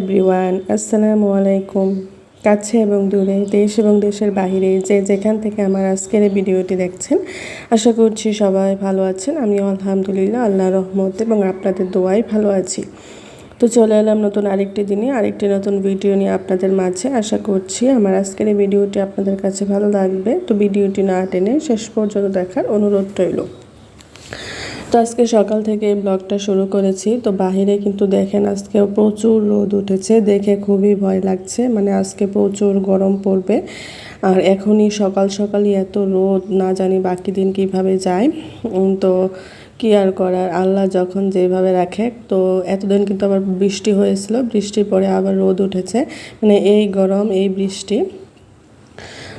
Everyone, আসসালামু আলাইকুম। কাছে এবং দূরে, দেশ এবং দেশের বাইরে যে যেখান থেকে আমার আজকের এই ভিডিওটি দেখছেন, আশা করছি সবাই ভালো আছেন। আমি আলহামদুলিল্লাহ, আল্লাহ রহমত এবং আপনাদের দোয়াই ভালো আছি। তো চলে এলাম নতুন আরেকটি দিনে, আরেকটি নতুন ভিডিও নিয়ে আপনাদের মাঝে। আশা করছি আমার আজকের এই ভিডিওটি আপনাদের কাছে ভালো লাগবে। তো ভিডিওটি না টেনে শেষ পর্যন্ত দেখার অনুরোধ রইল। তো আজকে সকাল থেকে এই ব্লগটা শুরু করেছি। তো বাহিরে কিন্তু দেখেন আজকে প্রচুর রোদ উঠেছে, দেখে খুবই ভয় লাগছে। মানে আজকে প্রচুর গরম পড়বে। আর এখনই সকাল সকালই এত রোদ, না জানি বাকি দিন কীভাবে যায়। তো কি আর করার, আল্লাহ যখন যেভাবে রাখে। তো এতদিন কিন্তু আবার বৃষ্টি হয়েছিল, বৃষ্টির পরে আবার রোদ উঠেছে। মানে এই গরম, এই বৃষ্টি।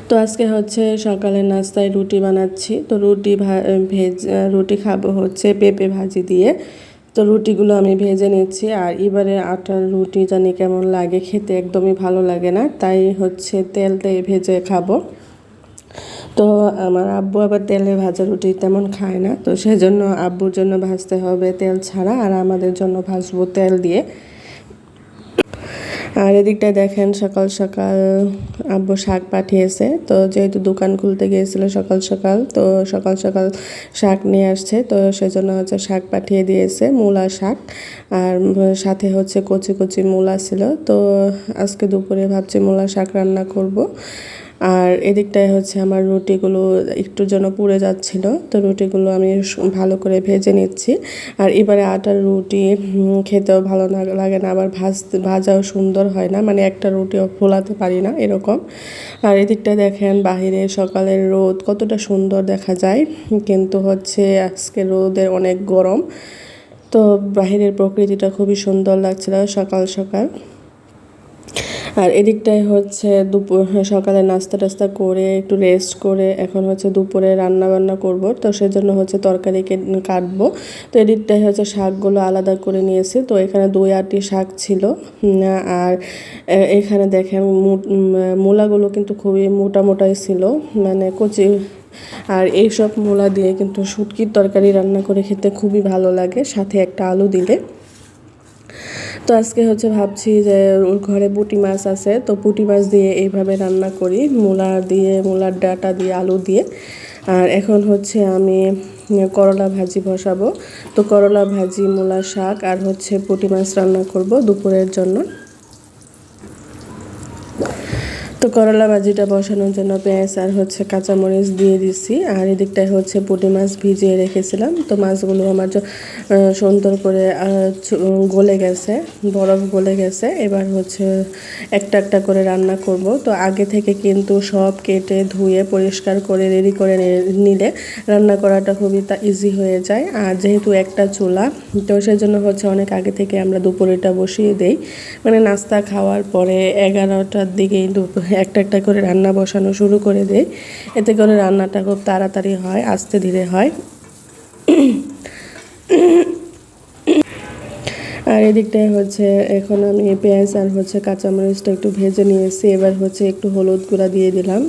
তো আজকে হচ্ছে সকালে নাস্তায় রুটি বানাচ্ছি। তো রুটি ভেজ রুটি খাব হচ্ছে পেঁপে ভাজি দিয়ে। তো রুটিগুলো আমি ভেজে নিচ্ছি আর এবারে আটার রুটি জানি কেমন লাগে খেতে একদমই ভালো লাগে না, তাই হচ্ছে তেল দিয়ে ভেজে খাব। তো আমার আব্বু আবার তেলে ভাজা রুটি তেমন খায় না, তো সেজন্য আব্বুর জন্য ভাজতে হবে তেল ছাড়া আর আমাদের জন্য ভাজবো তেল দিয়ে। আর এদিকটায় দেখেন সকাল সকাল আব্বু শাক পাঠিয়েছে। তো যেহেতু দোকান খুলতে গিয়েছিল সকাল সকাল, তো সকাল সকাল শাক নিয়ে আসছে। তো সেজন্য হচ্ছে শাক পাঠিয়ে দিয়েছে, মূলা শাক। আর সাথে হচ্ছে কচি কচি মূলা ছিল। তো আজকে দুপুরে ভাবছি মূলা শাক রান্না করব। আর এদিকটায় হচ্ছে আমার রুটিগুলো একটু যেন পুড়ে যাচ্ছিল, তো রুটিগুলো আমি ভালো করে ভেজে নিচ্ছি। আর এবারে আটার রুটি খেতেও ভালো না, লাগে না, আবার ভাজ, ভাজাও সুন্দর হয় না মানে একটা রুটিও ফোলাতে পারি না এরকম। আর এদিকটা দেখেন বাহিরে সকালের রোদ কতটা সুন্দর দেখা যায়, কিন্তু হচ্ছে আজকে রোদের অনেক গরম। তো বাহিরের প্রকৃতিটা খুবই সুন্দর লাগছিল সকাল সকাল। আর এদিকটায় হচ্ছে দুপুর সকালে নাস্তা টাস্তা করে, একটু রেস্ট করে এখন হচ্ছে দুপুরে রান্না বান্না করব। তো সেজন্য হচ্ছে তরকারি কাটবো। তো এদিকটায় হচ্ছে শাকগুলো আলাদা করে নিয়েছি। তো এখানে দুই আটটি শাক ছিল। আর এখানে দেখেন মূলাগুলো কিন্তু খুবই মোটা মোটাই ছিল। মানে কচি, আর এইসব মূলা দিয়ে কিন্তু শুটকির তরকারি রান্না করে খেতে খুবই ভালো লাগে। সাথে একটা আলু দিলে। তো আজকে হচ্ছে ভাবছি যে ওর ঘরে পুঁটি মাছ আছে, তো পুঁটি মাছ দিয়ে এইভাবে রান্না করি, মূলা দিয়ে, মূলার ডাটা দিয়ে, আলু দিয়ে। আর এখন হচ্ছে আমি করলা ভাজি বসাবো। তো করলা ভাজি, মূলা শাক আর হচ্ছে পুঁটি মাছ রান্না করব দুপুরের জন্য। তো করলা ভাজিটা বসানোর জন্য পেঁয়াজ আর হচ্ছে কাঁচামরিচ দিয়ে দিছি। আর এদিকটায় হচ্ছে পুঁটি মাছ ভিজিয়ে রেখেছিলাম। তো মাছগুলো আমার সুন্দর করে গলে গেছে, বরফ গলে গেছে। এবার হচ্ছে একটা একটা করে রান্না করব। তো আগে থেকে কিন্তু সব কেটে ধুয়ে, পরিষ্কার করে, রেডি করে নিলে রান্না করাটা খুবই তা ইজি হয়ে যায়। আর যেহেতু একটা চুলা, তো সেজন্য হচ্ছে অনেক আগে থেকে আমরা দুপুরেটা বসিয়ে দেই। মানে নাস্তা খাওয়ার পরে এগারোটার দিকেই দুপুর একটা একটা করে রান্না বসানো শুরু করে দেয় এতে করে রান্নাটা খুব তাড়াতাড়ি হয়, আস্তে ধীরে হয়। আর এদিকটায় হচ্ছে এখন আমি পেঁয়াজ আর হচ্ছে কাঁচামরিচটা একটু ভেজে নিয়েছি। এবার হচ্ছে একটু হলুদ গুঁড়া দিয়ে দিলাম।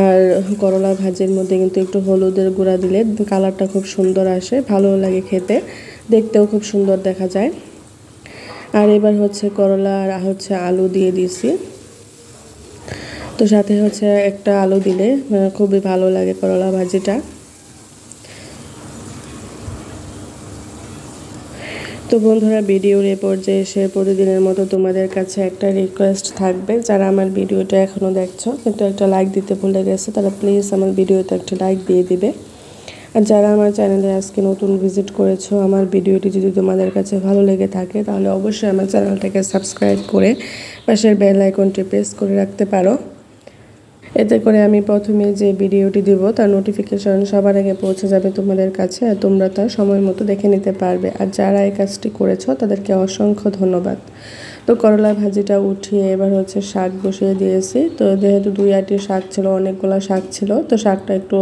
আর করলা ভাজির মধ্যে কিন্তু একটু হলুদের গুঁড়া দিলে কালারটা খুব সুন্দর আসে, ভালোও লাগে খেতে। দেখতেও খুব সুন্দর দেখা যায়। আর এবার হচ্ছে করলা আর হচ্ছে আলু দিয়ে দিছি তো সাথে হচ্ছে একটা আলু দিলে খুবই ভালো লাগে করলা ভাজিটা। তো বন্ধুরা, ভিডিওর এ পর্যায়ে এসে প্রতিদিনের মতো তোমাদের কাছে একটা রিকোয়েস্ট থাকবে। যারা আমার ভিডিওটা এখনও দেখছ, কিন্তু একটা লাইক দিতে ভুলে গেছে, তারা প্লিজ আমার ভিডিওতে একটা লাইক দিয়ে দিবে। আর যারা আমার চ্যানেলে আজকে নতুন ভিজিট করেছ, আমার ভিডিওটি যদি তোমাদের কাছে ভালো লেগে থাকে, তাহলে অবশ্যই আমার চ্যানেলটাকে সাবস্ক্রাইব করে পাশের বেল আইকনটি প্রেস করে রাখতে পারো। এতে করে আমি প্রথমে যে ভিডিওটি দেবো, তার নোটিফিকেশন সবার আগে পৌঁছে যাবে তোমাদের কাছে আর তোমরা তা সময় মতো দেখে নিতে পারবে। আর যারা এই কাজটি করেছ, তাদেরকে অসংখ্য ধন্যবাদ। তো করলা ভাজিটা উঠিয়ে এবার হচ্ছে শাক বসিয়ে দিয়েছি। তো যেহেতু দুই আটি শাক ছিল, অনেকগুলো শাক ছিল, তো শাকটা একটু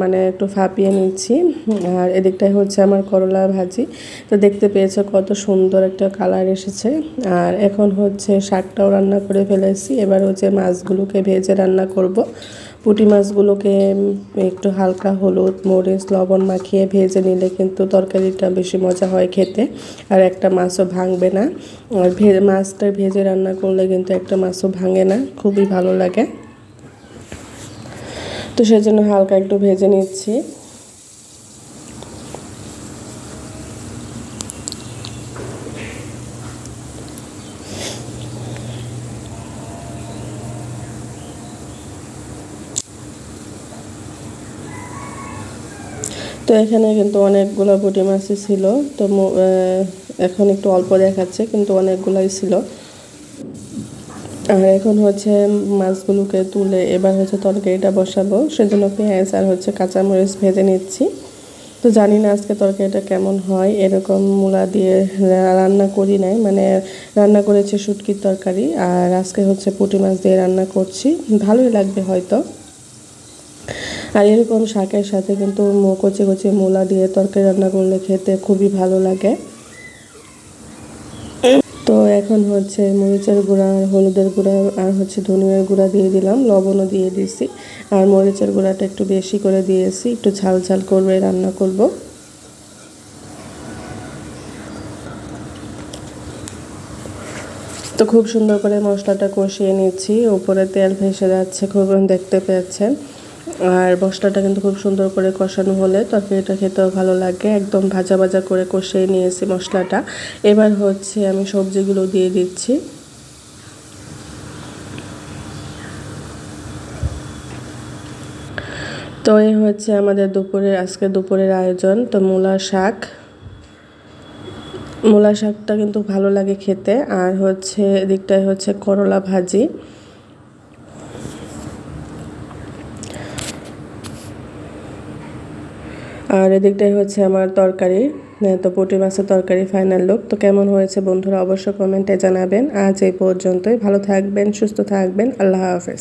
মানে একটু ফাঁপিয়ে নিচ্ছি। আর এদিকটাই হচ্ছে আমার করলা ভাজি। তো দেখতে পেয়েছে কত সুন্দর একটা কালার এসেছে। আর এখন হচ্ছে শাকটাও রান্না করে ফেলেছি। এবার হচ্ছে মাছগুলোকে ভেজে রান্না করব। পুঁটি মাছগুলোকে একটু হালকা হলুদ, মরিচ, লবণ মাখিয়ে ভেজে নিলে কিন্তু তরকারিটা বেশি মজা হয় খেতে। আর একটা মাছও ভাঙবে না। আর মাছটা ভেজে রান্না করলে কিন্তু একটা মাছও ভাঙে না। খুবই ভালো লাগে। তো সেজন্য হালকা একটু ভেজে নিচ্ছি। তো এখানে কিন্তু অনেকগুলো পুঁটি মাছই ছিল। তো এখন একটু অল্প দেখাচ্ছে, কিন্তু অনেকগুলাই ছিল। আর এখন হচ্ছে মাছগুলোকে তুলে এবার হচ্ছে তরকারিটা বসাবো। সেজন্য পেঁয়াজ আর হচ্ছে কাঁচামরিচ ভেজে নিচ্ছি। তো জানি না আজকে তরকারিটা কেমন হয়। এরকম মূলা দিয়ে রান্না করি নাই। মানে রান্না করেছি শুটকির তরকারি। আর আজকে হচ্ছে পুঁটি মাছ দিয়ে রান্না করছি। ভালোই লাগবে হয়তো। আর এরকম শাকের সাথে কিন্তু কচি কচি মূলা দিয়ে তরকারি রান্না করলে খেতে খুবই ভালো লাগে। তো এখন হচ্ছে মরিচের গুঁড়া আর হলুদের গুঁড়া আর হচ্ছে ধনিয়ার গুঁড়া দিয়ে দিলাম, লবণও দিয়ে দিছি। আর মরিচের গুঁড়াটা একটু বেশি করে দিয়েছি, একটু ঝাল ঝাল করবে, রান্না করব। তো খুব সুন্দর করে মশলাটা কষিয়ে নিচ্ছি, উপরে তেল ভেসে যাচ্ছে, খুব দেখতে পেয়েছেন। আর মশলাটা কিন্তু খুব সুন্দর করে কষানো হলে তরকারিটা খেতেও ভালো লাগে। একদম ভাজা ভাজা করে কষিয়ে নিয়েছি মশলাটা। এবার হচ্ছে আমি সবজিগুলো দিয়ে দিচ্ছি। তো এই হচ্ছে আমাদের দুপুরের, আজকে দুপুরের আয়োজন। তো মূলা শাক। মূলা শাকটা কিন্তু ভালো লাগে খেতে। আর হচ্ছে এদিকটায় হচ্ছে করলা ভাজি। আর এদিকটাই হচ্ছে আমার তরকারি তো পুটি মাছের তরকারি ফাইনাল লোক তো কেমন হয়েছে বন্ধুরা অবশ্যই কমেন্টে জানাবেন। আজ এই পর্যন্তই। ভালো থাকবেন, সুস্থ থাকবেন। আল্লাহ হাফেজ।